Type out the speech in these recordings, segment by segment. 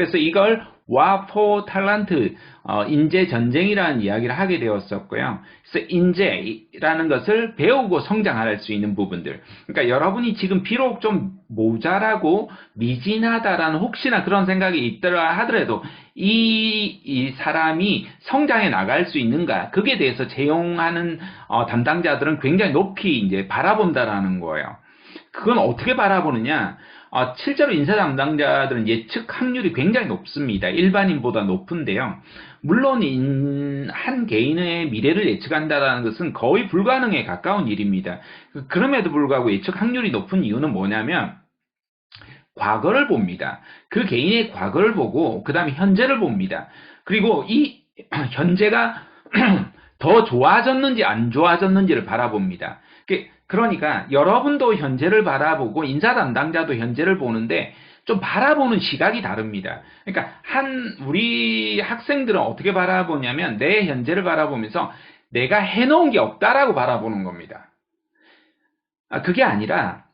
그래서 이걸 와포 탈란트 어, 인재 전쟁이라는 이야기를 하게 되었었고요. 그래서 인재라는 것을 배우고 성장할 수 있는 부분들. 그러니까 여러분이 지금 비록 좀 모자라고 미진하다라는 혹시나 그런 생각이 있더라 하더라도 이, 이 사람이 성장해 나갈 수 있는가 그게 대해서 채용하는 어, 담당자들은 굉장히 높이 이제 바라본다라는 거예요. 그건 어떻게 바라보느냐? 어, 실제로 인사 담당자들은 예측 확률이 굉장히 높습니다. 일반인보다 높은데요. 물론 인, 한 개인의 미래를 예측한다는 것은 거의 불가능에 가까운 일입니다. 그럼에도 불구하고 예측 확률이 높은 이유는 뭐냐면 과거를 봅니다. 그 개인의 과거를 보고 그 다음에 현재를 봅니다. 그리고 이 현재가 더 좋아졌는지 안 좋아졌는지를 바라봅니다. 그러니까 여러분도 현재를 바라보고 인사 담당자도 현재를 보는데 좀 바라보는 시각이 다릅니다. 그러니까 한 우리 학생들은 어떻게 바라보냐면 내 현재를 바라보면서 내가 해놓은 게 없다라고 바라보는 겁니다. 아, 그게 아니라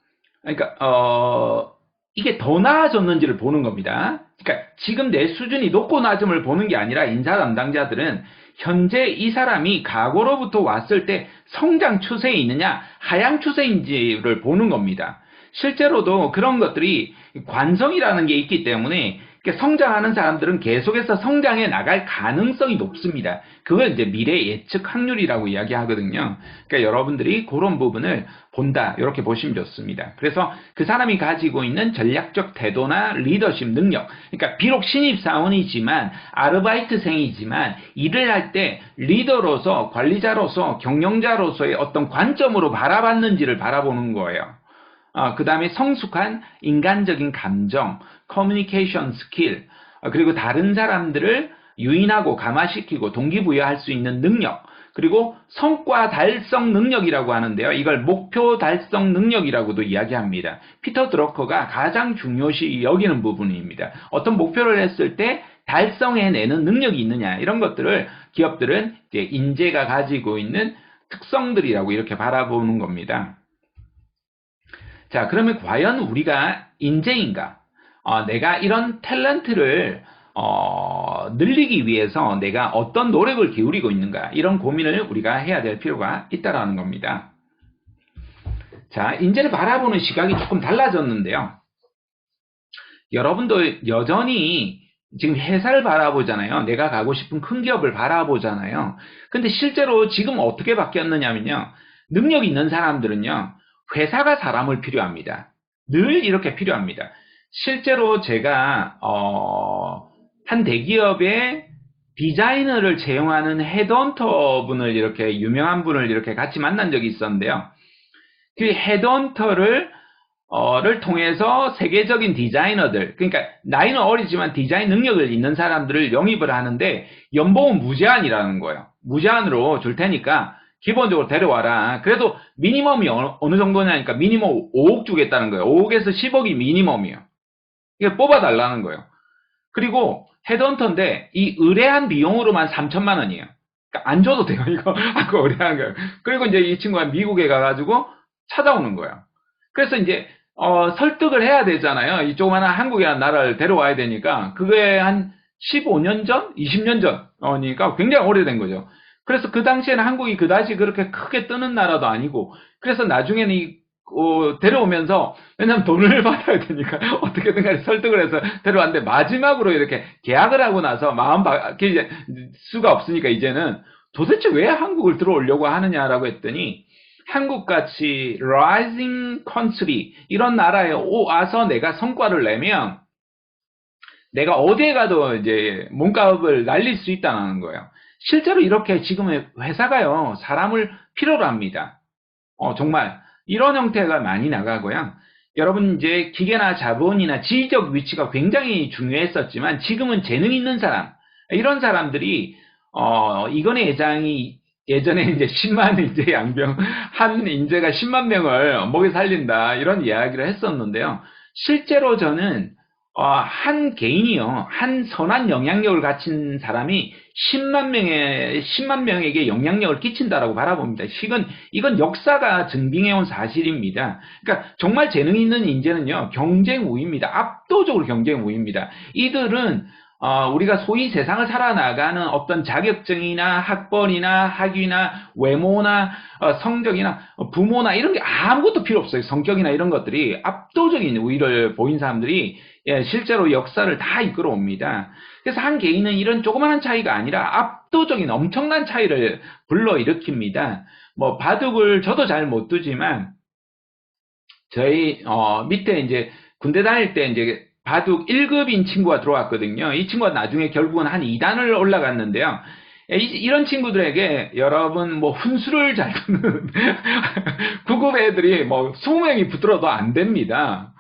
그러니까 어 이게 더 나아졌는지를 보는 겁니다. 그러니까 지금 내 수준이 높고 낮음을 보는 게 아니라 인사 담당자들은 현재 이 사람이 과거로부터 왔을 때 성장 추세에 있느냐 하향 추세인지를 보는 겁니다. 실제로도 그런 것들이 관성이라는 게 있기 때문에 성장하는 사람들은 계속해서 성장해 나갈 가능성이 높습니다. 그걸 이제 미래 예측 확률이라고 이야기하거든요. 그러니까 여러분들이 그런 부분을 본다. 이렇게 보시면 좋습니다. 그래서 그 사람이 가지고 있는 전략적 태도나 리더십 능력. 그러니까 비록 신입 사원이지만 아르바이트생이지만 일을 할 때 리더로서 관리자로서 경영자로서의 어떤 관점으로 바라봤는지를 바라보는 거예요. 어, 그 다음에 성숙한 인간적인 감정, 커뮤니케이션 스킬, 어, 그리고 다른 사람들을 유인하고 감화시키고 동기부여할 수 있는 능력, 그리고 성과 달성 능력이라고 하는데요. 이걸 목표 달성 능력이라고도 이야기합니다. 피터 드러커가 가장 중요시 여기는 부분입니다. 어떤 목표를 했을 때 달성해내는 능력이 있느냐 이런 것들을 기업들은 이제 인재가 가지고 있는 특성들이라고 이렇게 바라보는 겁니다. 자, 그러면 과연 우리가 인재인가? 어, 내가 이런 탤런트를 어, 늘리기 위해서 내가 어떤 노력을 기울이고 있는가? 이런 고민을 우리가 해야 될 필요가 있다라는 겁니다. 자, 인재를 바라보는 시각이 조금 달라졌는데요. 여러분도 여전히 지금 회사를 바라보잖아요. 내가 가고 싶은 큰 기업을 바라보잖아요. 근데 실제로 지금 어떻게 바뀌었느냐면요. 능력 있는 사람들은요. 회사가 사람을 필요합니다. 늘 이렇게 필요합니다. 실제로 제가 어, 한 대기업의 디자이너를 채용하는 헤드헌터 분을 이렇게 유명한 분을 이렇게 같이 만난 적이 있었는데요. 그 헤드헌터를 어를 통해서 세계적인 디자이너들, 그러니까 나이는 어리지만 디자인 능력을 있는 사람들을 영입을 하는데 연봉은 무제한이라는 거예요. 무제한으로 줄 테니까 기본적으로 데려와라. 그래도 미니멈이 어느, 정도냐니까 미니멈 5억 주겠다는 거예요. 5억에서 10억이 미니멈이에요. 이게 뽑아달라는 거예요. 그리고 헤드헌터인데 이 의뢰한 비용으로만 3천만 원이에요. 그러니까 안 줘도 돼요. 이거 하고 의뢰한 거예요. 그리고 이제 이 친구가 미국에 가가지고 찾아오는 거예요. 그래서 이제 어, 설득을 해야 되잖아요. 이 조그마한 한국이라는 나라를 데려와야 되니까 그게 한 15년 전, 20년 전이니까 굉장히 오래된 거죠. 그래서 그 당시에는 한국이 그다지 그렇게 크게 뜨는 나라도 아니고 그래서 나중에는 이 어, 데려오면서 왜냐면 돈을 받아야 되니까 어떻게든 간에 설득을 해서 데려왔는데 마지막으로 이렇게 계약을 하고 나서 마음 바뀔 수가 없으니까 이제는 도대체 왜 한국을 들어오려고 하느냐라고 했더니 한국같이 rising country 이런 나라에 와서 내가 성과를 내면 내가 어디에 가도 이제 몸값을 날릴 수 있다는 거예요. 실제로 이렇게 지금의 회사가요, 사람을 필요로 합니다. 어, 정말 이런 형태가 많이 나가고요. 여러분 이제 기계나 자본이나 지휘적 위치가 굉장히 중요했었지만 지금은 재능 있는 사람, 이런 사람들이 어, 이건의 회장이 예전에 이제 10만 이제 양병 한 인재가 10만 명을 먹여 살린다 이런 이야기를 했었는데요. 실제로 저는 어, 한 개인이요, 한 선한 영향력을 가진 사람이 10만 명의, 10만 명에게 영향력을 끼친다라고 바라봅니다. 이건, 이건 역사가 증빙해온 사실입니다. 그러니까 정말 재능 있는 인재는요, 경쟁 우위입니다. 압도적으로 경쟁 우위입니다. 이들은 어, 우리가 소위 세상을 살아나가는 어떤 자격증이나 학벌이나 학위나 외모나 어, 성적이나 어, 부모나 이런 게 아무것도 필요 없어요. 성격이나 이런 것들이 압도적인 우위를 보인 사람들이 예, 실제로 역사를 다 이끌어 옵니다. 그래서 한 개인은 이런 조그마한 차이가 아니라 압도적인 엄청난 차이를 불러일으킵니다. 뭐 바둑을 저도 잘 못 두지만 저희 어, 밑에 이제 군대 다닐 때 이제 바둑 1급인 친구가 들어왔거든요. 이 친구가 나중에 결국은 한 2단을 올라갔는데요. 이, 런 친구들에게 여러분 뭐 훈수를 잘 두는 9급 애들이 뭐 20명이 붙들어도 안 됩니다.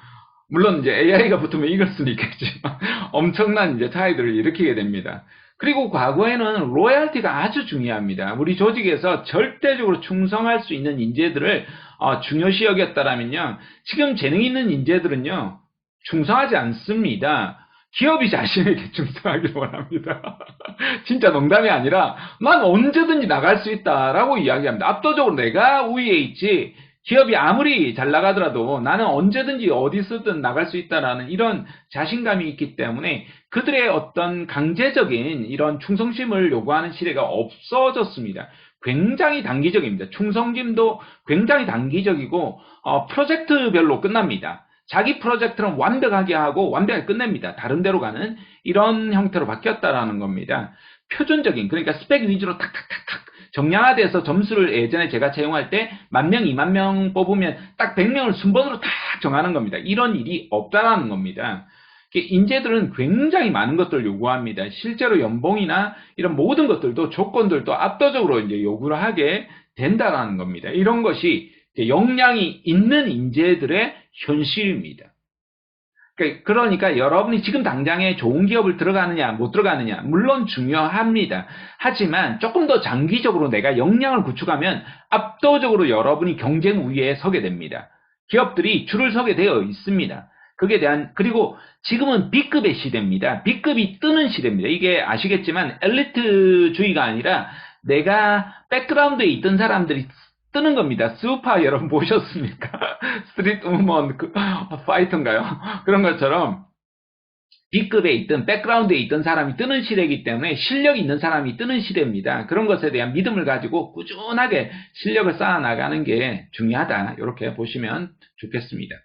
물론 이제 AI가 붙으면 이길 수는 있겠지만 엄청난 이제 차이들을 일으키게 됩니다. 그리고 과거에는 로얄티가 아주 중요합니다. 우리 조직에서 절대적으로 충성할 수 있는 인재들을 어, 중요시 여겼다라면요. 지금 재능 있는 인재들은요. 충성하지 않습니다. 기업이 자신에게 충성하길 원합니다. 진짜 농담이 아니라 난 언제든지 나갈 수 있다라고 이야기합니다. 압도적으로 내가 우위에 있지 기업이 아무리 잘 나가더라도 나는 언제든지 어디서든 나갈 수 있다라는 이런 자신감이 있기 때문에 그들의 어떤 강제적인 이런 충성심을 요구하는 시대가 없어졌습니다. 굉장히 단기적입니다. 충성심도 굉장히 단기적이고 어, 프로젝트별로 끝납니다. 자기 프로젝트는 완벽하게 하고 완벽하게 끝냅니다. 다른 데로 가는 이런 형태로 바뀌었다라는 겁니다. 표준적인 그러니까 스펙 위주로 탁탁탁탁 정량화돼서 점수를 예전에 제가 채용할 때 만 명, 이만 명 뽑으면 딱 100명을 순번으로 딱 정하는 겁니다. 이런 일이 없다라는 겁니다. 인재들은 굉장히 많은 것들을 요구합니다. 실제로 연봉이나 이런 모든 것들도 조건들도 압도적으로 이제 요구를 하게 된다라는 겁니다. 이런 것이 역량이 있는 인재들의 현실입니다. 그러니까, 그러니까 여러분이 지금 당장에 좋은 기업을 들어가느냐 못 들어가느냐 물론 중요합니다. 하지만 조금 더 장기적으로 내가 역량을 구축하면 압도적으로 여러분이 경쟁 우위에 서게 됩니다. 기업들이 줄을 서게 되어 있습니다. 그에 대한 그리고 지금은 B급의 시대입니다. B급이 뜨는 시대입니다. 이게 아시겠지만 엘리트주의가 아니라 내가 백그라운드에 있던 사람들이 뜨는 겁니다. 스우파 여러분 보셨습니까? 스트리트 우먼 그, 파이터인가요? 그런 것처럼 B급에 있던 백그라운드에 있던 사람이 뜨는 시대이기 때문에 실력 있는 사람이 뜨는 시대입니다. 그런 것에 대한 믿음을 가지고 꾸준하게 실력을 쌓아 나가는 게 중요하다. 이렇게 보시면 좋겠습니다.